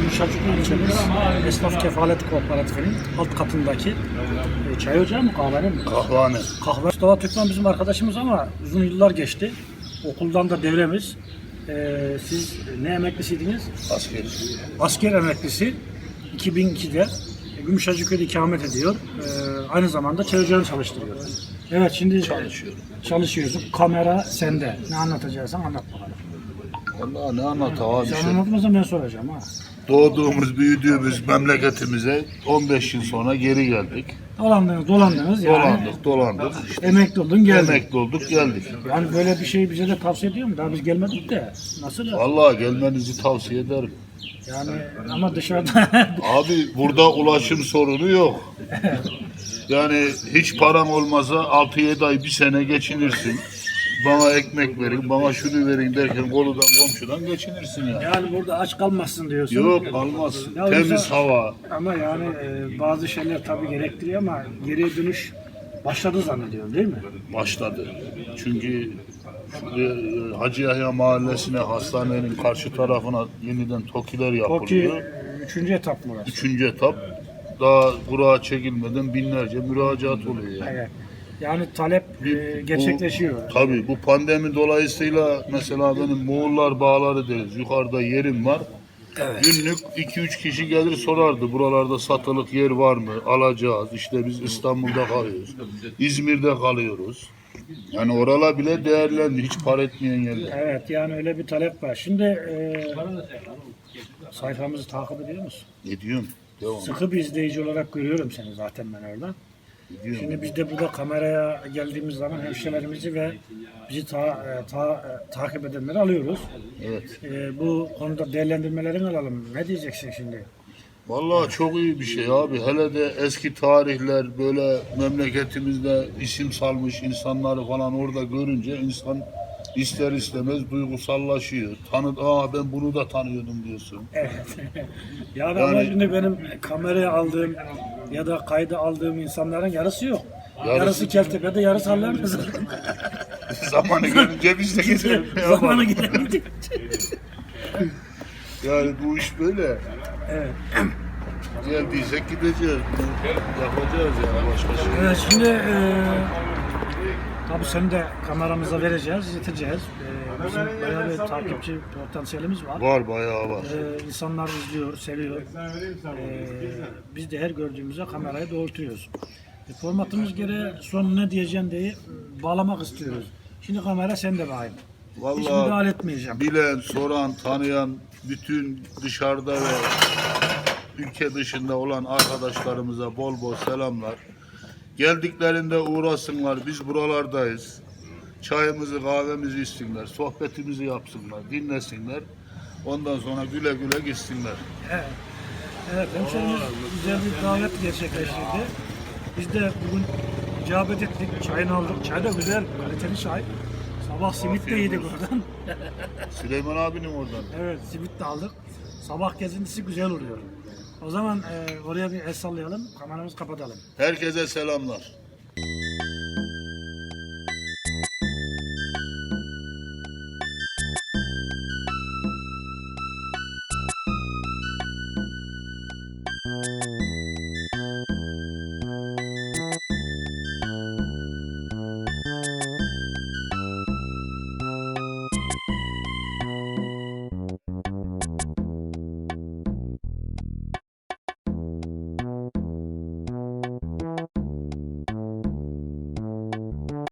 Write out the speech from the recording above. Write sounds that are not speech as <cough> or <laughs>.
Yumuşacıklı ilçemiz Esnaf Kefalet Kooperatifi'nin alt katındaki e, çay ocağı mı kahvene mi? Kahvane. Kahve. Mustafa Türkmen bizim arkadaşımız ama uzun yıllar geçti. Okuldan da devremiz. E, siz ne emeklisiydiniz? Asker. Asker emeklisi 2002'de Gümüşhacıköy'de ikamet ediyor. E, aynı zamanda çay ocağını çalıştırıyor. Evet şimdi Çalışıyorum. çalışıyorsun. Kamera sende. Ne anlatacaksan anlat bakalım. Vallahi ne anlat abi Sen şey. anlatmazsan ben soracağım ha. Doğduğumuz, büyüdüğümüz memleketimize 15 yıl sonra geri geldik. Dolandınız, dolandınız yani. Dolandık, dolandık. İşte Emekli oldun geldin. emekli olduk, geldik. Yani böyle bir şey bize de tavsiye ediyor mu? Daha biz gelmedik de. Nasıl? Vallahi gelmenizi tavsiye ederim. Yani ama dışarıda <laughs> Abi burada ulaşım sorunu yok. Yani hiç param olmasa 6-7 ay bir sene geçinirsin. Bana ekmek verin, bana şunu verin derken koludan komşudan geçinirsin ya. yani burada aç kalmazsın diyorsun. Yok almaz. Ya Temiz bize- hava. Ama yani e, bazı şeyler tabii gerektiriyor ama geriye dönüş başladı zannediyorum değil mi? başladı. Çünkü e, Hacı Yahya Mahallesi'ne hastanenin karşı tarafına yeniden tokiler Toki yapılıyor. e, üçüncü etap mı? Üçüncü etap daha kura çekilmeden binlerce müracaat oluyor yani. Evet. Yani talep e, gerçekleşiyor. Bu, tabii bu pandemi dolayısıyla mesela benim Moğollar Bağları deriz. Yukarıda yerim var. Günlük 2-3 kişi gelir sorardı buralarda satılık yer var mı? Alacağız. İşte biz İstanbul'da kalıyoruz. İzmir'de kalıyoruz. Yani oralar bile değerlendi. Hiç para etmeyen yerler. Evet yani öyle bir talep var. Şimdi e, sayfamızı takip ediyor musun? Ne diyorsun? Devam. Sıkı bir izleyici olarak görüyorum seni zaten ben orada. Şimdi biz de burada kameraya geldiğimiz zaman hemşehrilerimizi ve bizi ta, e, ta- e, takip edenleri alıyoruz. Evet. E, bu konuda değerlendirmelerini alalım. Ne diyeceksin şimdi? Vallahi çok iyi bir şey abi. Hele de eski tarihler böyle memleketimizde isim salmış insanları falan orada görünce insan ister istemez duygusallaşıyor. Tanı, aa ben bunu da tanıyordum diyorsun. Evet. <laughs> yani, ama şimdi benim kameraya aldığım ya da kayda aldığım insanların yarısı yok. Yarısı, Yarısı- Keltepe'de, yarısı Haller'de. <laughs> Zamanı gelince biz de gidelim. <laughs> Zamanı gidemedik. Yani bu iş böyle. Evet. Geldiysek gideceğiz. Yapacağız yani başka şey. Evet şimdi e, tabii seni de kameramıza vereceğiz, izleteceğiz. E, bizim bayağı bir takipçi potansiyelimiz var. Var bayağı var. E, insanlar izliyor, seviyor. E, biz de her gördüğümüzde kamerayı doğrultuyoruz. E, formatımız gereği son ne diyeceğim diye bağlamak istiyoruz. Şimdi kamera sende bakayım. Hiç Vallahi müdahale etmeyeceğim. bilen, soran, tanıyan bütün dışarıda ve ülke dışında olan arkadaşlarımıza bol bol selamlar. Geldiklerinde uğrasınlar. Biz buralardayız. Çayımızı, kahvemizi içsinler, sohbetimizi yapsınlar, dinlesinler. Ondan sonra güle güle gitsinler. Evet. Evet, hemşehrimiz güzel bir davet gerçekleştirdi. Biz de bugün icabet ettik, çayını aldık. Çay da güzel, kaliteli çay. Sabah simit de yedik oradan. Süleyman abinin oradan. evet, simit de aldık. Sabah gezintisi güzel oluyor. O zaman e, oraya bir el sallayalım, kameramızı kapatalım. Herkese selamlar.